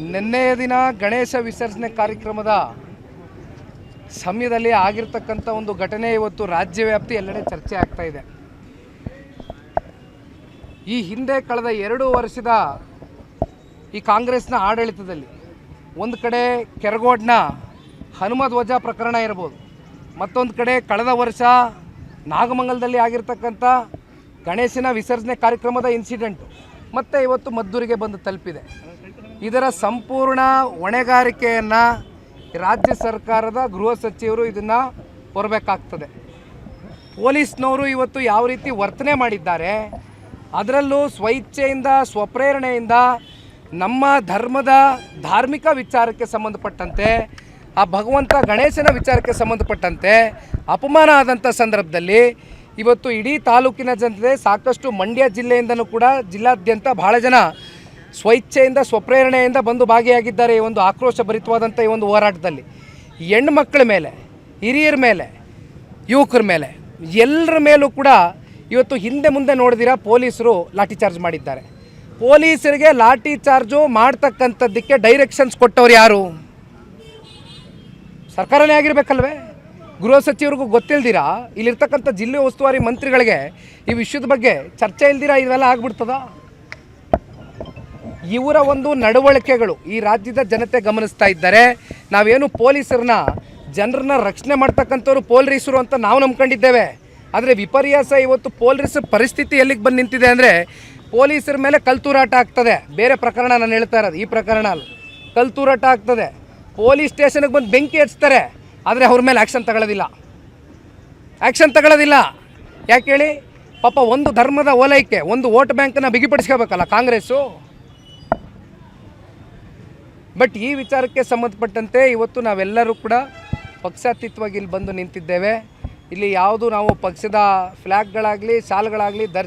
ನಿನ್ನೆಯ ದಿನ ಗಣೇಶ ವಿಸರ್ಜನೆ ಕಾರ್ಯಕ್ರಮದ ಸಮಯದಲ್ಲಿ ಆಗಿರ್ತಕ್ಕಂಥ ಒಂದು ಘಟನೆ ಇವತ್ತು ರಾಜ್ಯವ್ಯಾಪ್ತಿ ಎಲ್ಲೆಡೆ ಚರ್ಚೆ ಆಗ್ತಾ ಇದೆ. ಈ ಹಿಂದೆ ಕಳೆದ ಎರಡು ವರ್ಷದ ಈ ಕಾಂಗ್ರೆಸ್ನ ಆಡಳಿತದಲ್ಲಿ ಒಂದು ಕಡೆ ಕೆರಗೋಡ್ನ ಹನುಮ ಧ್ವಜ ಪ್ರಕರಣ ಇರ್ಬೋದು, ಮತ್ತೊಂದು ಕಡೆ ಕಳೆದ ವರ್ಷ ನಾಗಮಂಗಲದಲ್ಲಿ ಆಗಿರ್ತಕ್ಕಂಥ ಗಣೇಶನ ವಿಸರ್ಜನೆ ಕಾರ್ಯಕ್ರಮದ ಇನ್ಸಿಡೆಂಟು ಮತ್ತು ಇವತ್ತು ಮದ್ದೂರಿಗೆ ಬಂದು ತಲುಪಿದೆ. ಇದರ ಸಂಪೂರ್ಣ ಹೊಣೆಗಾರಿಕೆಯನ್ನು ರಾಜ್ಯ ಸರ್ಕಾರದ ಗೃಹ ಸಚಿವರು ಇದನ್ನು ಹೊರಬೇಕಾಗ್ತದೆ ಪೊಲೀಸ್ನವರು ಇವತ್ತು ಯಾವ ರೀತಿ ವರ್ತನೆ ಮಾಡಿದ್ದಾರೆ, ಅದರಲ್ಲೂ ಸ್ವಇಚ್ಛೆಯಿಂದ, ಸ್ವಪ್ರೇರಣೆಯಿಂದ ನಮ್ಮ ಧರ್ಮದ ಧಾರ್ಮಿಕ ವಿಚಾರಕ್ಕೆ ಸಂಬಂಧಪಟ್ಟಂತೆ, ಆ ಭಗವಂತ ಗಣೇಶನ ವಿಚಾರಕ್ಕೆ ಸಂಬಂಧಪಟ್ಟಂತೆ ಅಪಮಾನ ಆದಂಥ ಸಂದರ್ಭದಲ್ಲಿ ಇವತ್ತು ಇಡೀ ತಾಲೂಕಿನ ಜನತೆ ಸಾಕಷ್ಟು ಮಂಡ್ಯ ಜಿಲ್ಲೆಯಿಂದನೂ ಕೂಡ ಜಿಲ್ಲಾದ್ಯಂತ ಬಹಳ ಜನ ಸ್ವಇಚ್ಛೆಯಿಂದ, ಸ್ವಪ್ರೇರಣೆಯಿಂದ ಬಂದು ಭಾಗಿಯಾಗಿದ್ದಾರೆ ಈ ಒಂದು ಆಕ್ರೋಶ ಭರಿತವಾದಂಥ ಈ ಒಂದು ಹೋರಾಟದಲ್ಲಿ. ಹೆಣ್ಣು ಮಕ್ಕಳ ಮೇಲೆ, ಹಿರಿಯರ ಮೇಲೆ, ಯುವಕರ ಮೇಲೆ, ಎಲ್ಲರ ಮೇಲೂ ಕೂಡ ಇವತ್ತು ಹಿಂದೆ ಮುಂದೆ ನೋಡಿದಿರ ಪೊಲೀಸರು ಲಾಠಿ ಚಾರ್ಜ್ ಮಾಡಿದ್ದಾರೆ. ಪೊಲೀಸರಿಗೆ ಲಾಠಿ ಚಾರ್ಜು ಮಾಡ್ತಕ್ಕಂಥದ್ದಕ್ಕೆ ಡೈರೆಕ್ಷನ್ಸ್ ಕೊಟ್ಟವ್ರು ಯಾರು? ಸರ್ಕಾರನೇ ಆಗಿರ್ಬೇಕಲ್ವೇ? ಗೃಹ ಸಚಿವರಿಗೂ ಗೊತ್ತಿಲ್ದಿರಾ? ಇಲ್ಲಿರ್ತಕ್ಕಂಥ ಜಿಲ್ಲೆ ಉಸ್ತುವಾರಿ ಮಂತ್ರಿಗಳಿಗೆ ಈ ವಿಷಯದ ಬಗ್ಗೆ ಚರ್ಚೆ ಇಲ್ದಿರಾ? ಇವೆಲ್ಲ ಆಗ್ಬಿಡ್ತದ? ಇವರ ಒಂದು ನಡವಳಿಕೆಗಳು ಈ ರಾಜ್ಯದ ಜನತೆ ಗಮನಿಸ್ತಾ ಇದ್ದಾರೆ. ನಾವೇನು ಪೊಲೀಸರನ್ನ, ಜನರನ್ನ ರಕ್ಷಣೆ ಮಾಡ್ತಕ್ಕಂಥವ್ರು ಪೊಲೀಸರು ಅಂತ ನಾವು ನಂಬ್ಕೊಂಡಿದ್ದೇವೆ. ಆದರೆ ವಿಪರ್ಯಾಸ ಇವತ್ತು ಪೊಲೀಸ್ ಪರಿಸ್ಥಿತಿ ಎಲ್ಲಿಗೆ ಬಂದು ನಿಂತಿದೆ ಅಂದರೆ ಪೊಲೀಸರ ಮೇಲೆ ಕಲ್ತೂರಾಟ ಆಗ್ತದೆ. ಬೇರೆ ಪ್ರಕರಣ ನಾನು ಹೇಳ್ತಾ ಇರೋದು, ಈ ಪ್ರಕರಣ ಅಲ್ಲ. ಕಲ್ತೂರಾಟ ಆಗ್ತದೆ. ಪೊಲೀಸ್ ಸ್ಟೇಷನ್ಗೆ ಬಂದು ಬೆಂಕಿ ಹಚ್ತಾರೆ. ಆದರೆ ಅವ್ರ ಮೇಲೆ ಆ್ಯಕ್ಷನ್ ತಗೊಳ್ಳೋದಿಲ್ಲ. ಆ್ಯಕ್ಷನ್ ತಗೊಳ್ಳೋದಿಲ್ಲ. ಯಾಕೆ ಹೇಳಿ? ಪಾಪ ಒಂದು ಧರ್ಮದ ಓಲೈಕೆ, ಒಂದು ವೋಟ್ ಬ್ಯಾಂಕನ್ನ ಬಿಗಿಪಡಿಸ್ಕೋಬೇಕಲ್ಲ ಕಾಂಗ್ರೆಸ್ಸು? ಬಟ್ ಈ ವಿಚಾರಕ್ಕೆ ಸಂಬಂಧಪಟ್ಟಂತೆ ಇವತ್ತು ನಾವೆಲ್ಲರೂ ಕೂಡ ಪಕ್ಷಾತೀತವಾಗಿ ಇಲ್ಲಿ ಬಂದು ನಿಂತಿದ್ದೇವೆ. ಇಲ್ಲಿ ಯಾವುದು ನಾವು ಪಕ್ಷದ ಫ್ಲ್ಯಾಗ್ಗಳಾಗಲಿ ಶಾಲ್ಗಳಾಗಲಿ ಧರಿಸಿ